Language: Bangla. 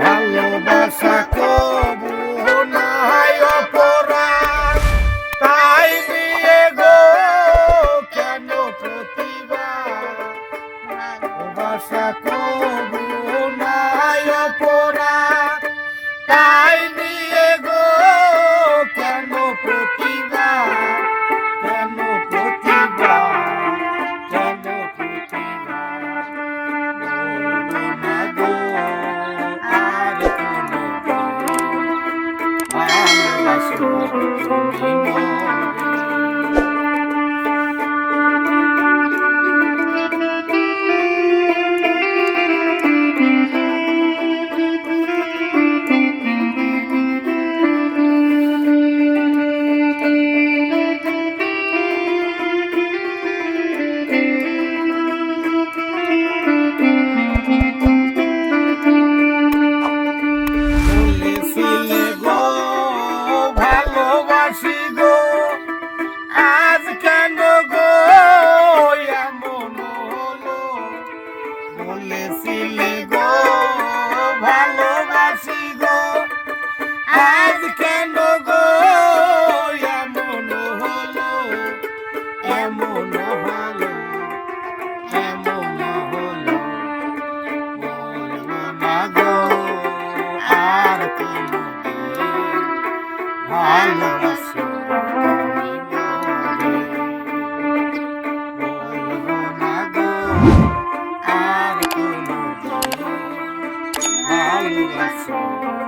ভালোবাসা কবু নাই অপরাধ। তাই নিয়ে গো, কেন প্রতিবাদ? ভালোবাসা কবু নাই অপরাধ। তাই কেন প্রতিবাদ? ভালোবাসো তুমি বলেছিলে গো, ভালোবাসি গো। আজ কেন গো, এমন হলো এমন হলো এমন হলো। গো, আর আর কোনোদিন ভালোবাসো